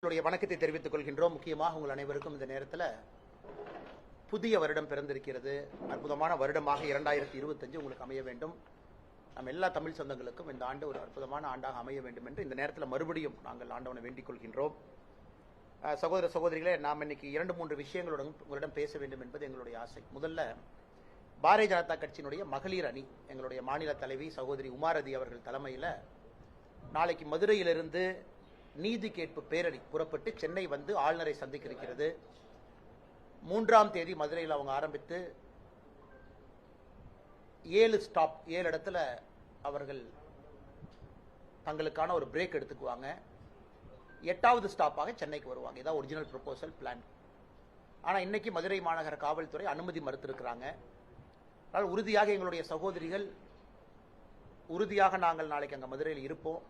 உங்களுடைய வணக்கத்தை தெரிவித்துக் கொள்கின்றோம். முக்கியமாக உங்கள் அனைவருக்கும் இந்த நேரத்தில் புதிய வருடம் பிறந்திருக்கிறது. அற்புதமான வருடமாக இரண்டாயிரத்தி இருபத்தஞ்சு உங்களுக்கு அமைய வேண்டும். நம்ம எல்லா தமிழ் சொந்தங்களுக்கும் இந்த ஆண்டு ஒரு அற்புதமான ஆண்டாக அமைய வேண்டும் என்று இந்த நேரத்தில் மறுபடியும் நாங்கள் ஆண்டவனை வேண்டிக் கொள்கின்றோம். சகோதர சகோதரிகளே நாம் இன்னைக்கு இரண்டு மூன்று விஷயங்களுடன் உங்களிடம் பேச வேண்டும் என்பது எங்களுடைய ஆசை. முதல்ல பாரதிய ஜனதா கட்சியினுடைய மகளிர் அணி எங்களுடைய மாநில தலைவி சகோதரி உமாரதி அவர்கள் தலைமையில் நாளைக்கு மதுரையிலிருந்து நீதி கேட்பு பேரணி புறப்பட்டு சென்னை வந்து ஆளுநரை சந்திக்க இருக்கிறது மூன்றாம் தேதி மதுரையில் அவங்க ஆரம்பித்து ஏழு ஸ்டாப் ஏழு இடத்துல அவர்கள் தங்களுக்கான ஒரு பிரேக் எடுத்துக்குவாங்க. எட்டாவது ஸ்டாப்பாக சென்னைக்கு வருவாங்க. இதான் ஒரிஜினல் ப்ரொபோசல் பிளான் ஆனால் இன்னைக்கு மதுரை மாநகர காவல்துறை அனுமதி மறுத்திருக்கிறாங்க. அதனால் உறுதியாக எங்களுடைய சகோதரிகள் உறுதியாக நாங்கள் நாளைக்கு அங்கே மதுரையில் இருப்போம்.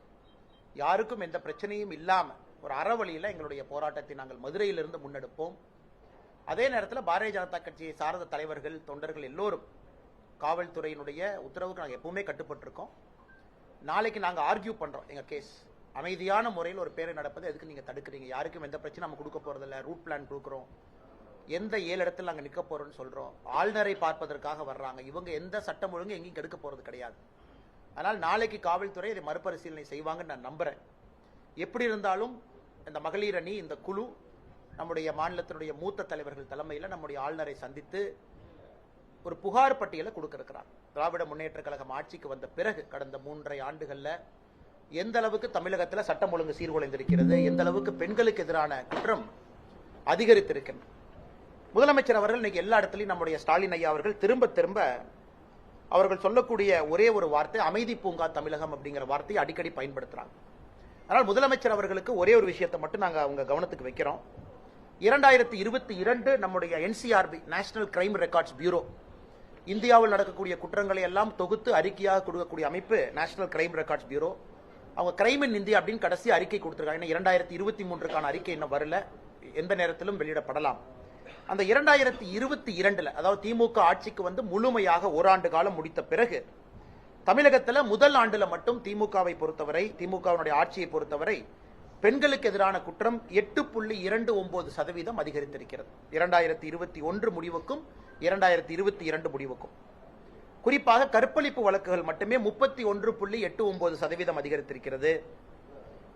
யாருக்கும் எந்த பிரச்சனையும் இல்லாமல் ஒரு அறவழியில் எங்களுடைய போராட்டத்தை நாங்கள் மதுரையிலிருந்து முன்னெடுப்போம். அதே நேரத்தில் பாரதிய ஜனதா கட்சியை சார்ந்த தலைவர்கள் தொண்டர்கள் எல்லோரும் காவல்துறையினுடைய உத்தரவுக்கு நாங்கள் எப்பவுமே கட்டுப்பட்டிருக்கோம். நாளைக்கு நாங்கள் ஆர்கியூ பண்ணுறோம் எங்கள் கேஸ் அமைதியான முறையில் ஒரு பேரை நடப்பது எதுக்கு நீங்கள் தடுக்கிறீங்க? யாருக்கும் எந்த பிரச்சனை நம்ம கொடுக்க போகிறதில்ல ரூட் பிளான் கொடுக்குறோம். எந்த ஏழு இடத்துல நாங்கள் நிற்க போகிறோம்னு சொல்கிறோம் ஆளுநரை பார்ப்பதற்காக வர்றாங்க. இவங்க எந்த சட்டம் ஒழுங்கு எங்கேயும் கெடுக்க போகிறது கிடையாது. அதனால் நாளைக்கு காவல்துறை இதை மறுபரிசீலனை செய்வாங்கன்னு நான் நம்புகிறேன் எப்படி இருந்தாலும் இந்த மகளிர் அணி இந்த குழு நம்முடைய மாநிலத்தினுடைய மூத்த தலைவர்கள் தலைமையில் நம்முடைய ஆளுநரை சந்தித்து ஒரு புகார் பட்டியலை கொடுக்க திராவிட முன்னேற்ற கழகம் ஆட்சிக்கு வந்த பிறகு கடந்த மூன்றரை ஆண்டுகளில் எந்த அளவுக்கு தமிழகத்தில் சட்டம் ஒழுங்கு சீர்குலைந்திருக்கிறது எந்த அளவுக்கு பெண்களுக்கு எதிரான குற்றம் அதிகரித்திருக்கிறது. முதலமைச்சர் அவர்கள் இன்னைக்கு எல்லா இடத்துலையும் நம்முடைய ஸ்டாலின் ஐயா அவர்கள் திரும்ப திரும்ப அவர்கள் சொல்லக்கூடிய ஒரே ஒரு வார்த்தை அமைதி பூங்கா தமிழகம் அப்படிங்கிற வார்த்தையை அடிக்கடி பயன்படுத்துறாங்க. அதனால் முதலமைச்சர் அவர்களுக்கு ஒரே ஒரு விஷயத்தை மட்டும் நாங்கள் அவங்க கவனத்துக்கு வைக்கிறோம். இரண்டாயிரத்தி இருபத்தி இரண்டு நம்முடைய NCRB national crime records bureau இந்தியாவில் நடக்கக்கூடிய குற்றங்களை எல்லாம் தொகுத்து அறிக்கையாக கொடுக்கக்கூடிய அமைப்பு நேஷனல் கிரைம் ரெக்கார்ட்ஸ் பியூரோ அவங்க கிரைம் இன் இந்தியா அப்படின்னு கடைசி அறிக்கை கொடுத்துருக்காங்க. ஏன்னா இரண்டாயிரத்தி இருபத்தி மூன்றுக்கான அறிக்கை இன்னும் வரல. எந்த நேரத்திலும் வெளியிடப்படலாம். அந்த இரண்டாயிரத்தி இருபத்தி இரண்டுல அதாவது திமுக ஆட்சிக்கு வந்து முழுமையாக ஓராண்டு காலம் முடித்த பிறகு தமிழகத்துல முதல் ஆண்டுல மட்டும் திமுகவை பொறுத்தவரை திமுகவினுடைய ஆட்சியை பொறுத்தவரை பெண்களுக்கு எதிரான குற்றம் எட்டு புள்ளி இரண்டு ஒன்பது சதவீதம் அதிகரித்திருக்கிறது. இரண்டாயிரத்தி இருபத்தி ஒன்று முடிவுக்கும் இரண்டாயிரத்தி இருபத்தி இரண்டு முடிவுக்கும். குறிப்பாக கற்பழிப்பு வழக்குகள் மட்டுமே முப்பத்தி ஒன்று புள்ளி எட்டு ஒன்பது சதவீதம் அதிகரித்திருக்கிறது.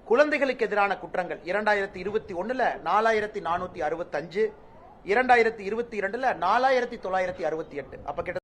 குழந்தைகளுக்கு எதிரான குற்றங்கள் இரண்டாயிரத்தி இருபத்தி ஒண்ணுல நாலாயிரத்தி நானூத்தி அறுபத்தஞ்சு இரண்டாயிரத்தி இருபத்தி இரண்டுல நாலாயிரத்தி தொள்ளாயிரத்தி அறுபத்தி எட்டு. அப்ப கிட்ட